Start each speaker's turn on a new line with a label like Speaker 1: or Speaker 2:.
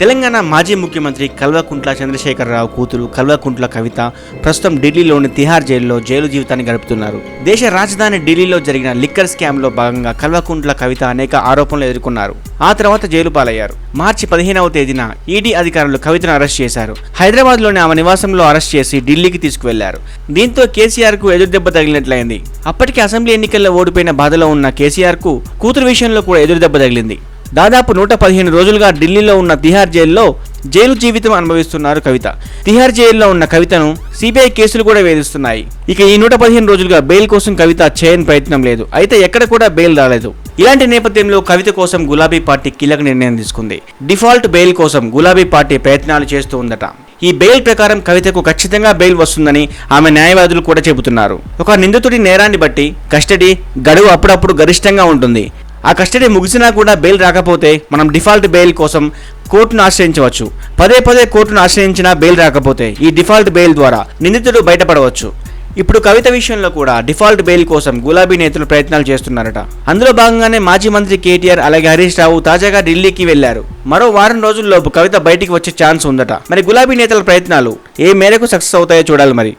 Speaker 1: తెలంగాణ మాజీ ముఖ్యమంత్రి కల్వకుంట్ల చంద్రశేఖరరావు కూతురు కల్వకుంట్ల కవిత ప్రస్తుతం ఢిల్లీలోని తిహార్ జైలులో జైలు జీవితాన్ని గడుపుతున్నారు. దేశ రాజధాని ఢిల్లీలో జరిగిన లిక్కర్ స్కామ్లో భాగంగా కల్వకుంట్ల కవిత అనేక ఆరోపణలు ఎదుర్కొన్నారు. ఆ తర్వాత జైలు పాలయ్యారు. మార్చి పదిహేనవ తేదీన ఈడీ అధికారులు కవితను అరెస్ట్ చేశారు. హైదరాబాద్లోని ఆమె నివాసంలో అరెస్ట్ చేసి ఢిల్లీకి తీసుకువెళ్ళారు. దీంతో కేసీఆర్కు ఎదురుదెబ్బ తగిలినట్లయింది. అప్పటికి అసెంబ్లీ ఎన్నికల్లో ఓడిపోయిన బాధలో ఉన్న కేసీఆర్కు కూతురు విషయంలో కూడా ఎదురుదెబ్బ తగిలింది. దాదాపు నూట పదిహేను రోజులుగా ఢిల్లీలో ఉన్న తిహార్ జైల్లో జైలు జీవితం అనుభవిస్తున్నారు కవిత. తిహార్ జైల్లో ఉన్న కవితను సిబిఐ కేసులు కూడా వేధిస్తున్నాయి. ఇక ఈ నూట పదిహేను రోజులుగా బెయిల్ కోసం కవిత చేయని ప్రయత్నం లేదు. అయితే ఎక్కడ కూడా బెయిల్ రాలేదు. ఇలాంటి నేపథ్యంలో కవిత కోసం గులాబీ పార్టీ కీలక నిర్ణయం తీసుకుంది. డిఫాల్ట్ బెయిల్ కోసం గులాబీ పార్టీ ప్రయత్నాలు చేస్తూ ఉందట. ఈ బెయిల్ ప్రకారం కవితకు ఖచ్చితంగా బెయిల్ వస్తుందని ఆమె న్యాయవాదులు కూడా చెబుతున్నారు. ఒక నిందితుడి నేరాన్ని బట్టి కస్టడీ గడువు అప్పుడప్పుడు గరిష్టంగా ఉంటుంది. ఆ కస్టడీ ముగిసినా కూడా బెయిల్ రాకపోతే మనం డిఫాల్ట్ బెయిల్ కోసం కోర్టును ఆశ్రయించవచ్చు. పదే పదే కోర్టును ఆశ్రయించినా బెయిల్ రాకపోతే ఈ డిఫాల్ట్ బెయిల్ ద్వారా నిందితుడు బయటపడవచ్చు. ఇప్పుడు కవిత విషయంలో కూడా డిఫాల్ట్ బెయిల్ కోసం గులాబీ నేతలు ప్రయత్నాలు చేస్తున్నారట. అందులో భాగంగానే మాజీ మంత్రి కేటీఆర్ అలాగే హరీష్ రావు తాజాగా ఢిల్లీకి వెళ్ళారు మరో వారం రోజుల్లోపు కవిత బయటికి వచ్చే ఛాన్స్ ఉందట. మరి గులాబీ నేతల ప్రయత్నాలు ఏ మేరకు సక్సెస్ అవుతాయో చూడాలి మరి.